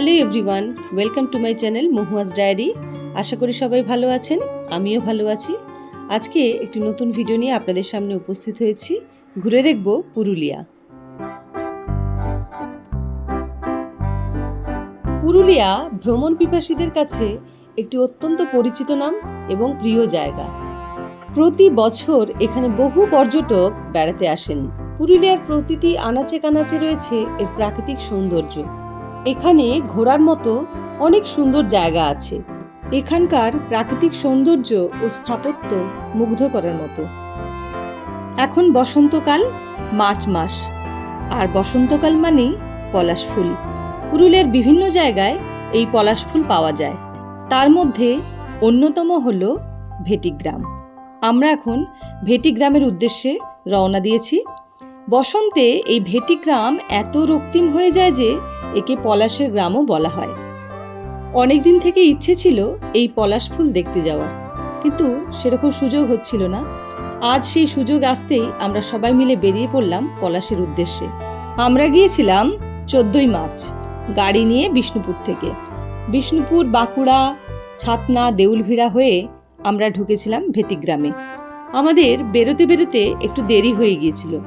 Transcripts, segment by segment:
Hello everyone welcome to my channel মহুয়াজ diary আশা করি সবাই ভালো আছেন, আমিও ভালো আছি। আজকে একটি নতুন ভিডিও নিয়ে আপনাদের সামনে উপস্থিত হয়েছি। ঘুরে দেখব পুরুলিয়া। পুরুলিয়া ভ্রমণ পিপাসীদের কাছে একটি অত্যন্ত পরিচিত নাম এবং প্রিয় জায়গা। প্রতি বছর এখানে বহু পর্যটক বেড়াতে আসেন। পুরুলিয়ার প্রতিটি আনাচে কানাচে রয়েছে এর প্রাকৃতিক সৌন্দর্য। এখানে ঘোরার মতো অনেক সুন্দর জায়গা আছে। এখানকার প্রাকৃতিক সৌন্দর্য ও স্থাপত্য মুগ্ধ করার মতো। এখন বসন্তকাল, মার্চ মাস। আর বসন্তকাল মানেই পলাশ ফুল। পুরুলিয়ার বিভিন্ন জায়গায় এই পলাশ ফুল পাওয়া যায়। তার মধ্যে অন্যতম হল ভেটিগ্রাম। আমরা এখন ভেটিগ্রামের উদ্দেশ্যে রওনা দিয়েছি। বসন্তে এই ভেটিগ্রাম এত রক্তিম হয়ে যায় যে একে পলাশের গ্রামও বলা হয়। অনেক দিন থেকে ইচ্ছে ছিল এই পলাশ ফুল দেখতে যাওয়ার কিন্তু সেরকম সুযোগ হচ্ছিল না। আজ সেই সুযোগ আসতেই আমরা সবাই মিলে বেরিয়ে পড়লাম পলাশের উদ্দেশ্যে। আমরা গিয়েছিলাম চোদ্দই মার্চ, গাড়ি নিয়ে বিষ্ণুপুর থেকে। বিষ্ণুপুর, বাঁকুড়া, ছাতনা, দেউলভিড়া হয়ে আমরা ঢুকেছিলাম ভেতিগ্রামে। আমাদের বেরোতে বেরোতে একটু দেরি হয়ে গিয়েছিল।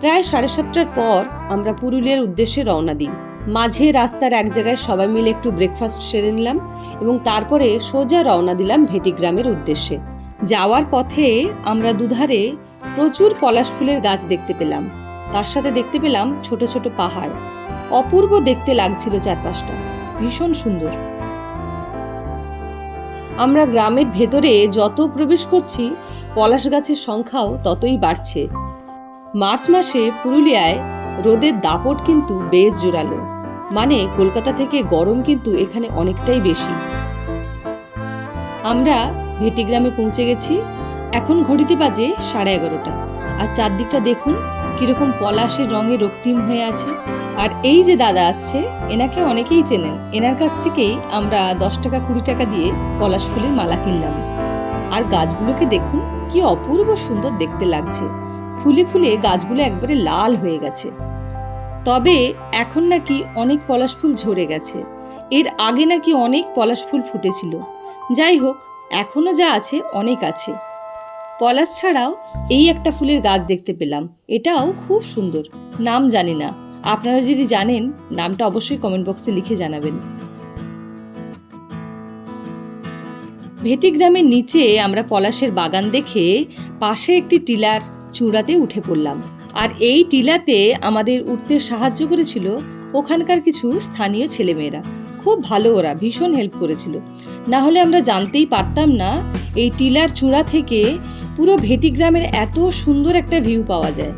প্রায় সাড়ে সাতটার পর আমরা পুরুলিয়ার উদ্দেশ্যে রওনা দিই। মাঝে রাস্তার এক জায়গায় সবাই মিলে একটু ব্রেকফাস্ট সেরে নিলাম এবং তারপরে সোজা রওনা দিলাম ভেটিগ্রামের উদ্দেশ্যে। যাওয়ার পথে আমরা দুধারে প্রচুর পলাশ ফুলের গাছ দেখতে পেলাম। তার সাথে দেখতে পেলাম ছোট ছোট পাহাড়। অপূর্ব দেখতে লাগছিল চারপাশটা। ভীষণ সুন্দর। আমরা গ্রামের ভেতরে যত প্রবেশ করছি, পলাশ গাছের সংখ্যাও ততই বাড়ছে। মার্চ মাসে পুরুলিয়ায় রোদের দাপট কিন্তু বেশ জোরালো। মানে কলকাতা থেকে গরম কিন্তু এখানে অনেকটাই বেশি। আমরা ভেটিগ্রামে পৌঁছে গেছি। এখন ঘড়িতে বাজে সাড়ে এগারোটা। আর চারদিকটা দেখুন কীরকম পলাশের রঙে রক্তিম হয়ে আছে। আর এই যে দাদা আসছে, এনাকে অনেকেই চেনেন। এনার কাছ থেকেই আমরা দশ টাকা, কুড়ি টাকা দিয়ে পলাশ ফুলের মালা কিনলাম। আর গাছগুলোকে দেখুন কি অপূর্ব সুন্দর দেখতে লাগছে। ফুলে ফুলে গাছগুলো একবারে লাল হয়ে গেছে। তবে এখন নাকি অনেক পলাশ ফুল ঝরে গেছে। এর আগে নাকি অনেক পলাশ ফুল ফুটেছিল। যাই হোক এখনও যা আছে অনেক আছে। পলাশ ছাড়াও এই একটা ফুলের গাছ দেখতে পেলাম। এটাও খুব সুন্দর। নাম জানি না। আপনারা যদি জানেন, নামটা অবশ্যই কমেন্ট বক্সে লিখে জানাবেন। ভেটি গ্রামের নিচে আমরা পলাশের বাগান দেখে পাশে একটি টিলার চূড়াতে উঠে পড়লাম। আর এই টিলাতে আমাদের উঠতে সাহায্য করেছিল ওখানকার কিছু স্থানীয় ছেলেমেয়েরা। খুব ভালো ওরা, ভীষণ হেল্প করেছিল। না হলে আমরা জানতেই পারতাম না, এই টিলার চূড়া থেকে পুরো ভেটি গ্রামের এত সুন্দর একটা ভিউ পাওয়া যায়।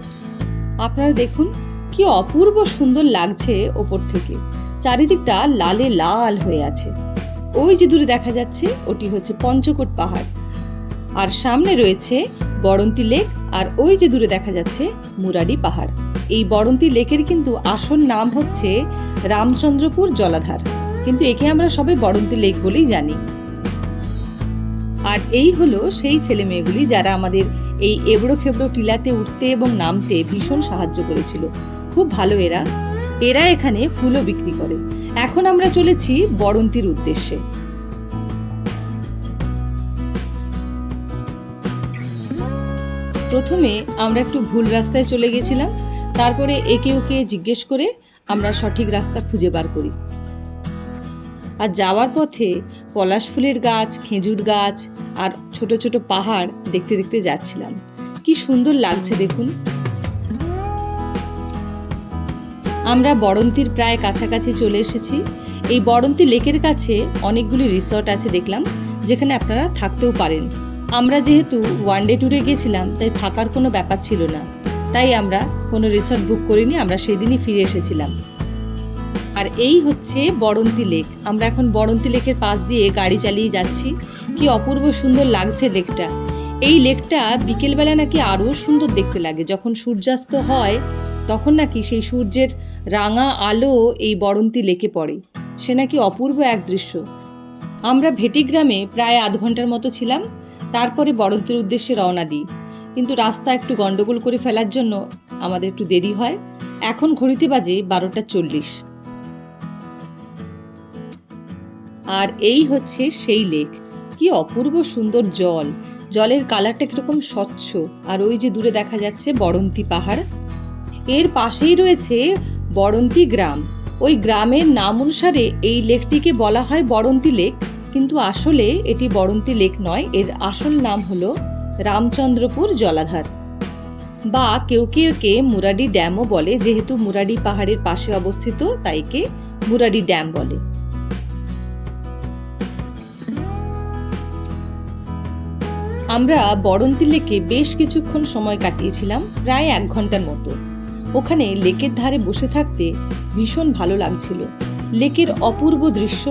আপনারা দেখুন, কি অপূর্ব সুন্দর লাগছে ওপর থেকে। চারিদিকটা লালে লাল হয়ে আছে। ওই যে দূরে দেখা যাচ্ছে, ওটি হচ্ছে পঞ্চকোট পাহাড়। আর সামনে রয়েছে বড়ন্তি লেক আর ওই যে দূরে দেখা যাচ্ছে মুরারি পাহাড়। এই বড়ন্তি লেকের কিন্তু আসল নাম হচ্ছে রামচন্দ্রপুর জলাধার। কিন্তু একে আমরা সবাই বড়ন্তি লেক বলেই জানি। আর এই হলো সেই ছেলে মেয়েগুলি যারা আমাদের এই এবড়ো খেবড়ো টিলাতে উঠতে এবং নামতে ভীষণ সাহায্য করেছিল। খুব ভালো এরা। এরা এখানে ফুলও বিক্রি করে। এখন আমরা চলেছি বড়ন্তির উদ্দেশ্যে। প্রথমে আমরা একটু ভুল রাস্তায় চলে গেছিলাম। তারপরে একে ওকে জিজ্ঞেস করে আমরা সঠিক রাস্তা খুঁজে বার করি। আর যাওয়ার পথে পলাশ ফুলের গাছ, খেজুর গাছ আর ছোট ছোট পাহাড় দেখতে দেখতে যাচ্ছিলাম। কি সুন্দর লাগছে দেখুন। আমরা বড়ন্তির প্রায় কাছাকাছি চলে এসেছি। এই বরন্তি লেকের কাছে অনেকগুলি রিসর্ট আছে দেখলাম, যেখানে আপনারা থাকতেও পারেন। আমরা যেহেতু ওয়ান ডে ট্যুরে গেছিলাম তাই থাকার কোনো ব্যাপার ছিল না। তাই আমরা কোনো রিসর্ট বুক করিনি, আমরা সেদিনই ফিরে এসেছিলাম। আর এই হচ্ছে বড়ন্তি লেক আমরা এখন বড়ন্তি লেকের পাশ দিয়ে গাড়ি চালিয়ে যাচ্ছি। কি অপূর্ব সুন্দর লাগছে লেকটা এই লেকটা বিকেলবেলা নাকি আরও সুন্দর দেখতে লাগে। যখন সূর্যাস্ত হয়, তখন নাকি সেই সূর্যের রাঙা আলো এই বড়ন্তি লেকে পড়ে। সে নাকি অপূর্ব এক দৃশ্য। আমরা ভেটিগ্রামে প্রায় আধ ঘণ্টার মতো ছিলাম। তারপরে বড়ন্তির উদ্দেশ্যে রওনা দিই। কিন্তু রাস্তা একটু গন্ডগোল করে ফেলার জন্য আমাদের একটু দেরি হয়। এখন ঘড়িতে বাজে বারোটা চল্লিশ। আর এই হচ্ছে সেই লেক। কি অপূর্ব সুন্দর জল। জলের কালারটা কীরকম স্বচ্ছ। আর ওই যে দূরে দেখা যাচ্ছে বড়ন্তি পাহাড়। এর পাশেই রয়েছে বড়ন্তি গ্রাম। ওই গ্রামের নাম অনুসারে এই লেকটিকে বলা হয় বড়ন্তি লেক। কিন্তু আসলে এটি বড়ন্তি লেক নয়, এর আসল নাম হলো রামচন্দ্রপুর জলাধার। বা কেউ কেউ কে মুরাডি ড্যামও বলে, যেহেতু মুরাডি পাহাড়ের পাশে অবস্থিত, তাই কে মুরাডি ড্যাম বলে। আমরা বড়ন্তি লেকে বেশ কিছুক্ষণ সময় কাটিয়েছিলাম, প্রায় এক ঘণ্টার মতো। ওখানে লেকের ধারে বসে থাকতে ভীষণ ভালো লাগছিল। লেকের অপূর্ব দৃশ্য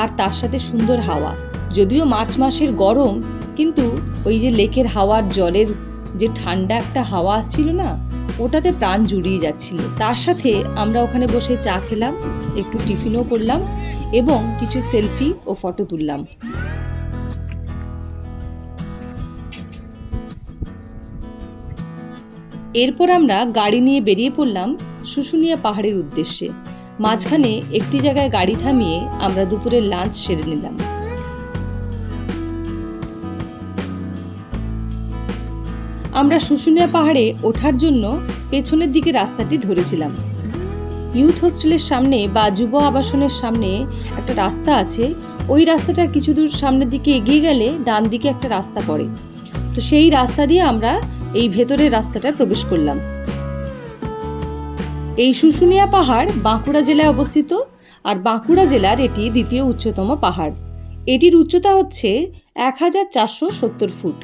আর তার সাথে সুন্দর হাওয়া। যদিও মার্চ মাসের গরম, কিন্তু ওই যে লেকের হাওয়ার জলের যে ঠান্ডা একটা হাওয়া আসছিল না, ওটাতে প্রাণ জুড়িয়ে যাচ্ছিল। তার সাথে আমরা ওখানে বসে চা খেলাম, একটু টিফিনও করলাম এবং কিছু সেলফি ও ফটো তুললাম। এরপর আমরা গাড়ি নিয়ে বেরিয়ে পড়লাম শুশুনিয়া পাহাড়ের উদ্দেশ্যে। মাঝখানে একটি জায়গায় গাড়ি থামিয়ে আমরা দুপুরের লাঞ্চ সেরে নিলাম। আমরা শুশুনিয়া পাহাড়ে ওঠার জন্য পেছনের দিকে রাস্তাটি ধরেছিলাম। ইউথ হোস্টেলের সামনে বা যুব আবাসনের সামনে একটা রাস্তা আছে। ওই রাস্তাটা কিছু দূর সামনের দিকে এগিয়ে গেলে ডান দিকে একটা রাস্তা পড়ে। তো সেই রাস্তা দিয়ে আমরা এই ভেতরের রাস্তাটা প্রবেশ করলাম। এই শুশুনিয়া পাহাড় বাঁকুড়া জেলায় অবস্থিত আর বাঁকুড়া জেলার এটি দ্বিতীয় উচ্চতম পাহাড়। এটির উচ্চতা হচ্ছে এক হাজার চারশো সত্তর ফুট।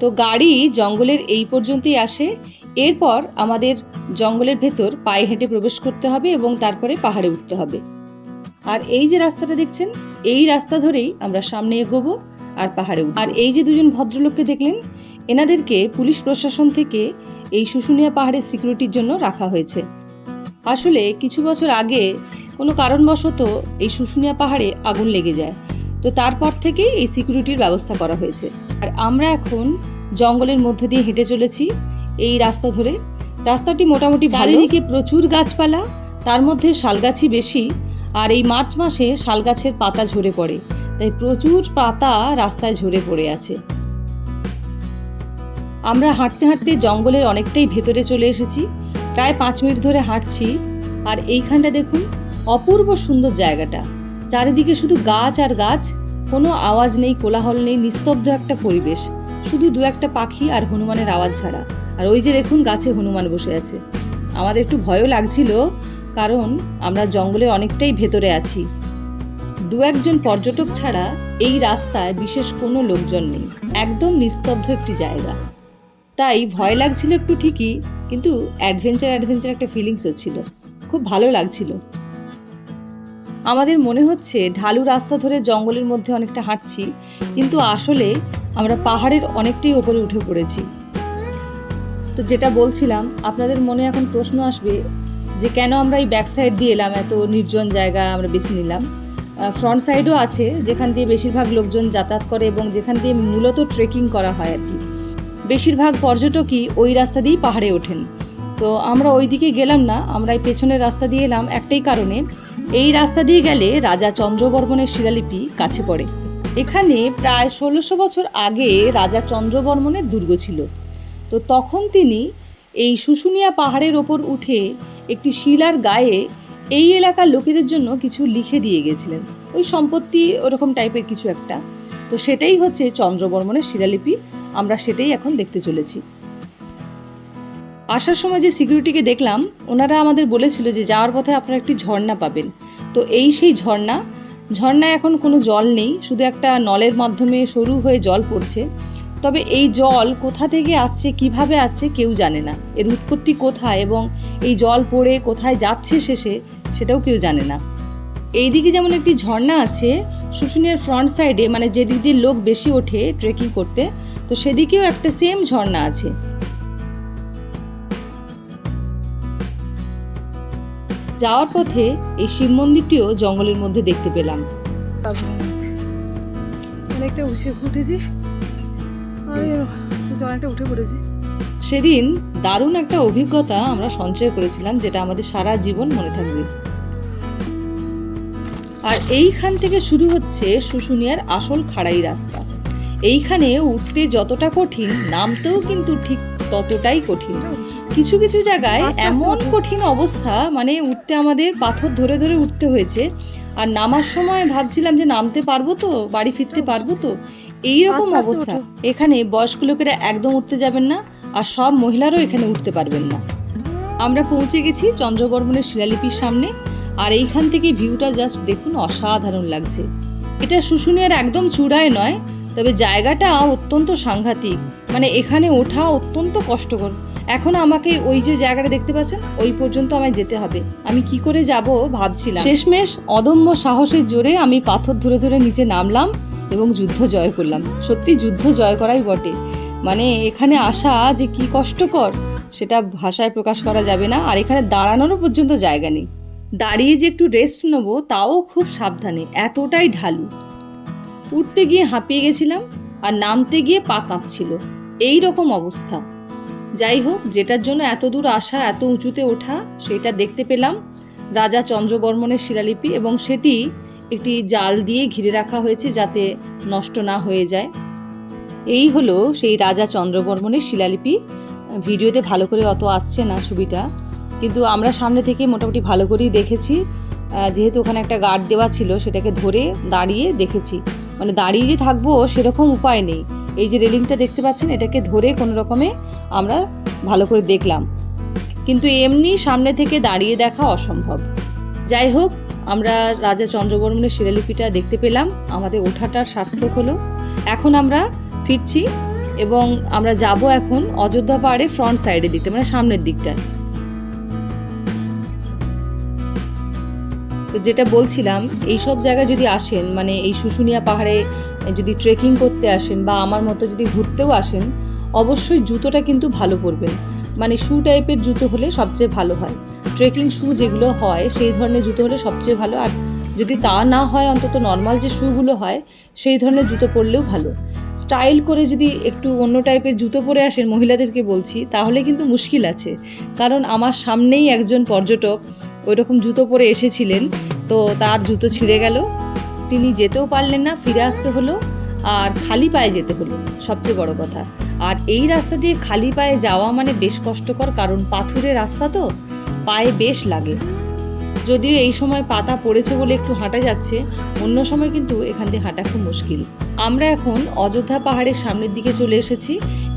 তো গাড়ি জঙ্গলের এই পর্যন্তই আসে। এরপর আমাদের জঙ্গলের ভেতর পায়ে হেঁটে প্রবেশ করতে হবে এবং তারপরে পাহাড়ে উঠতে হবে। আর এই যে রাস্তাটা দেখছেন, এই রাস্তা ধরেই আমরা সামনে এগোবো আর পাহাড়ে উঠব। আর এই যে দুজন ভদ্রলোককে দেখলেন, এনাদেরকে পুলিশ প্রশাসন থেকে এই শুশুনিয়া পাহাড়ের সিকিউরিটির জন্য রাখা হয়েছে। আসলে কিছু বছর আগে কোনো কারণবশত এই শুশুনিয়া পাহাড়ে আগুন লেগে যায়। তো তারপর থেকেই এই সিকিউরিটির ব্যবস্থা করা হয়েছে। আর আমরা এখন জঙ্গলের মধ্যে দিয়ে হেঁটে চলেছি এই রাস্তা ধরে। রাস্তাটি মোটামুটি চারিদিকে প্রচুর গাছপালা, তার মধ্যে শালগাছই বেশি। আর এই মার্চ মাসে শালগাছের পাতা ঝরে পড়ে। তাই প্রচুর পাতা রাস্তায় ঝরে পড়ে আছে। আমরা হাঁটতে হাঁটতে জঙ্গলের অনেকটাই ভেতরে চলে এসেছি। প্রায় পাঁচ মিনিট ধরে হাঁটছি। আর এইখানটা দেখুন, অপূর্ব সুন্দর জায়গাটা। চারিদিকে শুধু গাছ আর গাছ, কোনো আওয়াজ নেই, কোলাহল নেই, নিস্তব্ধ একটা পরিবেশ। শুধু দু একটা পাখি আর হনুমানের আওয়াজ ছাড়া। আর ওই যে দেখুন, গাছে হনুমান বসে আছে। আমাদের একটু ভয়ও লাগছিল, কারণ আমরা জঙ্গলে অনেকটাই ভেতরে আছি। দু একজন পর্যটক ছাড়া এই রাস্তায় বিশেষ কোনো লোকজন নেই। একদম নিস্তব্ধ একটি জায়গা। তাই ভয় লাগছিল একটু ঠিকই, কিন্তু অ্যাডভেঞ্চার অ্যাডভেঞ্চার একটা ফিলিংস হচ্ছিল। খুব ভালো লাগছিল। আমাদের মনে হচ্ছে ঢালু রাস্তা ধরে জঙ্গলের মধ্যে অনেকটা হাঁটছি, কিন্তু আসলে আমরা পাহাড়ের অনেকটাই ওপরে উঠে পড়েছি। তো যেটা বলছিলাম, আপনাদের মনে এখন প্রশ্ন আসবে যে কেন আমরা এই ব্যাক সাইড দিয়ে এলাম, এত নির্জন জায়গা আমরা বেছে নিলাম? ফ্রন্ট সাইডও আছে, যেখান দিয়ে বেশিরভাগ লোকজন যাতায়াত করে এবং যেখান দিয়ে মূলত ট্রেকিং করা হয় আর কি। বেশিরভাগ পর্যটকই ওই রাস্তা দিয়েই পাহাড়ে ওঠেন। তো আমরা ওই দিকে গেলাম না, আমরা এই পেছনের রাস্তা দিয়ে এলাম একটাই কারণে। এই রাস্তা দিয়ে গেলে রাজা চন্দ্রবর্মনের শিলালিপি কাছে পড়ে। এখানে প্রায় ষোলোশো বছর আগে রাজা চন্দ্রবর্মনের দুর্গ ছিল। তো তখন তিনি এই শুশুনিয়া পাহাড়ের ওপর উঠে একটি শিলার গায়ে এই এলাকার লোকেদের জন্য কিছু লিখে দিয়ে গেছিলেন। ওই সম্পত্তি ওরকম টাইপের কিছু একটা। তো সেটাই হচ্ছে চন্দ্রবর্মনের শিলালিপি। আমরা সেটাই এখন দেখতে চলেছি। আসার সময় যে সিকিউরিটিকে দেখলাম, ওনারা আমাদের বলেছিল যে যাওয়ার পথে আপনারা একটি ঝর্ণা পাবেন। তো এই সেই ঝর্ণা, ঝর্ণায় এখন কোনো জল নেই, শুধু একটা নলের মাধ্যমে সরু হয়ে জল পড়ছে। তবে এই জল কোথা থেকে আসছে, কীভাবে আসছে, কেউ জানে না। এর উৎপত্তি কোথায় এবং এই জল পড়ে কোথায় যাচ্ছে শেষে, সেটাও কেউ জানে না। এইদিকে যেমন একটি ঝর্ণা আছে, শুশুনিয়ার ফ্রন্ট সাইডে মানে যেদিক দিয়ে লোক বেশি ওঠে ট্রেকিং করতে তো সেদিকেও একটা সেম ঝর্ণা আছে। যাওয়ার পথে এই শিব মন্দিরটিও জঙ্গলের মধ্যে দেখতে পেলাম। অনেকটা উঠে উঠেছি। অনেকটা উঠে পড়েছি। সেদিন দারুণ একটা অভিজ্ঞতা আমরা সঞ্চয় করেছিলাম যেটা আমাদের সারা জীবন মনে থাকবে। আর এইখান থেকে শুরু হচ্ছে শুশুনিয়ার আসল খাড়াই রাস্তা। এইখানে উঠতে যতটা কঠিন নামতেও কিন্তু ঠিক ততটাই কঠিন। কিছু কিছু জায়গায় এমন কঠিন অবস্থা মানে উঠতে আমাদের পাথর ধরে ধরে উঠতে হয়েছে। আর নামার সময় ভাবছিলাম যে নামতে পারব তো বাড়ি ফিরতে পারব তো এইরকম অবস্থা। এখানে বয়স্ক লোকেরা একদম উঠতে যাবেন না আর সব মহিলারাও এখানে উঠতে পারবেন না। আমরা পৌঁছে গেছি চন্দ্রবর্মনের শিলালিপির সামনে আর এইখান থেকে ভিউটা জাস্ট দেখুন অসাধারণ লাগছে। এটা শুশুনিয়ার একদম চূড়ায় নয় তবে জায়গাটা অত্যন্ত সাংঘাতিক। মানে এখানে ওঠা অত্যন্ত কষ্টকর। এখন আমাকে ওই যে জায়গাটা দেখতে পাচ্ছেন, ওই পর্যন্ত আমায় যেতে হবে। আমি কি করে যাব ভাবছিলাম। শেষমেশ অদম্য সাহসের জোরে আমি পাথর ধরে ধরে নিচে নামলাম এবং যুদ্ধ জয় করলাম। সত্যি যুদ্ধ জয় করাই বটে। মানে এখানে আসা যে কি কষ্টকর, সেটা ভাষায় প্রকাশ করা যাবে না। আর এখানে দাঁড়ানোরও পর্যন্ত জায়গা নেই। দাঁড়িয়ে যে একটু রেস্ট নেব, তাও খুব সাবধানে। এতটাই ঢালু। উঠতে গিয়ে হাঁপিয়ে গেছিলাম আর নামতে গিয়ে পা কাঁপছিল। এই রকম অবস্থা। যাই হোক, যেটার জন্য এত দূর আসা, এত উঁচুতে ওঠা, সেটা দেখতে পেলাম রাজা চন্দ্রবর্মনের শিলালিপি এবং সেটি একটি জাল দিয়ে ঘিরে রাখা হয়েছে যাতে নষ্ট না হয়ে যায়। এই হলো সেই রাজা চন্দ্রবর্মনের শিলালিপি। ভিডিওতে ভালো করে অত আসছে না ছবিটা, কিন্তু আমরা সামনে থেকে মোটামুটি ভালো করেই দেখেছি। যেহেতু ওখানে একটা গার্ড দেওয়া ছিল, সেটাকে ধরে দাঁড়িয়ে দেখেছি। মানে দাঁড়িয়ে যে থাকব, সেরকম উপায় নেই। এই যে রেলিংটা দেখতে পাচ্ছেন, এটাকে ধরে কোনো রকমে আমরা ভালো করে দেখলাম। কিন্তু এমনি সামনে থেকে দাঁড়িয়ে দেখা অসম্ভব। যাই হোক, আমরা রাজা চন্দ্রবর্মনের শিলালিপিটা দেখতে পেলাম। আমাদের ওঠাটার সার্থক হলো। এখন আমরা ফিরছি এবং আমরা যাব এখন অযোধ্যা পাহাড়ে ফ্রন্ট সাইডে দিতে মানে সামনের দিকটায়। তো যেটা বলছিলাম এই সব জায়গায় যদি আসেন মানে এই শুশুনিয়া পাহাড়ে যদি ট্রেকিং করতে আসেন বা আমার মতো যদি ঘুরতেও আসেন, অবশ্যই জুতোটা কিন্তু ভালো পরবেন। মানে শু টাইপের জুতো হলে সবচেয়ে ভালো হয়। ট্রেকিং শু যেগুলো হয়, সেই ধরনের জুতো হলে সবচেয়ে ভালো। আর যদি তা না হয়, অন্তত নর্মাল যে শুগুলো হয়, সেই ধরনের জুতো পরলেও ভালো। স্টাইল করে যদি একটু অন্য টাইপের জুতো পরে আসেন, মহিলাদেরকে বলছি, তাহলে কিন্তু মুশকিল আছে। কারণ আমার সামনেই একজন পর্যটক ওই রকম জুতো পরে এসেছিলেন, তো তার জুতো ছিঁড়ে গেল। তিনি যেতেও পারলেন না, ফিরে আসতে হলো, আর খালি পায়ে যেতে হলো, সবচেয়ে বড় কথা। আর এই রাস্তা দিয়ে খালি পায়ে যাওয়া মানে বেশ কষ্টকর, কারণ পাথুরে রাস্তা তো, পায়ে বেশ লাগে। যদিও এই সময় পাতা পড়েছে বলে একটু হাঁটা যাচ্ছে, অন্য সময় কিন্তু এখান দিয়ে হাঁটা খুব মুশকিল। আমরা এখন অযোধ্যা পাহাড়ের সামনের দিকে চলে এসেছি,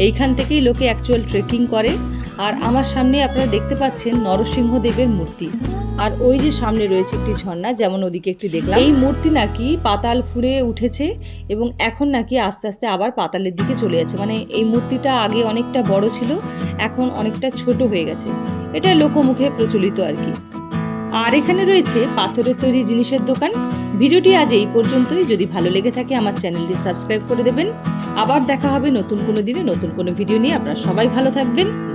এইখান থেকেই লোকে অ্যাকচুয়াল ট্রেকিং করে। আর আমার সামনে আপনারা দেখতে পাচ্ছেন নরসিংহ দেবের মূর্তি। আর ওই যে সামনে রয়েছে একটি ঝর্ণা, যেমন ওদিকে একটি দেখলাম। এই মূর্তি নাকি পাতাল ফুঁড়ে উঠেছে এবং এখন নাকি আস্তে আস্তে আবার পাতালের দিকে চলে যাচ্ছে। মানে এই মূর্তিটা আগে অনেকটা বড় ছিল, এখন অনেকটা ছোট হয়ে গেছে। এটা লোকমুখে প্রচলিত আর কি। আর এখানে রয়েছে পাথরের তৈরি জিনিসের দোকান। ভিডিওটি আজ এই পর্যন্তই। যদি ভালো লেগে থাকে, আমার চ্যানেলটি সাবস্ক্রাইব করে দেবেন। আবার দেখা হবে নতুন কোনো দিনে নতুন কোনো ভিডিও নিয়ে। আপনারা সবাই ভালো থাকবেন।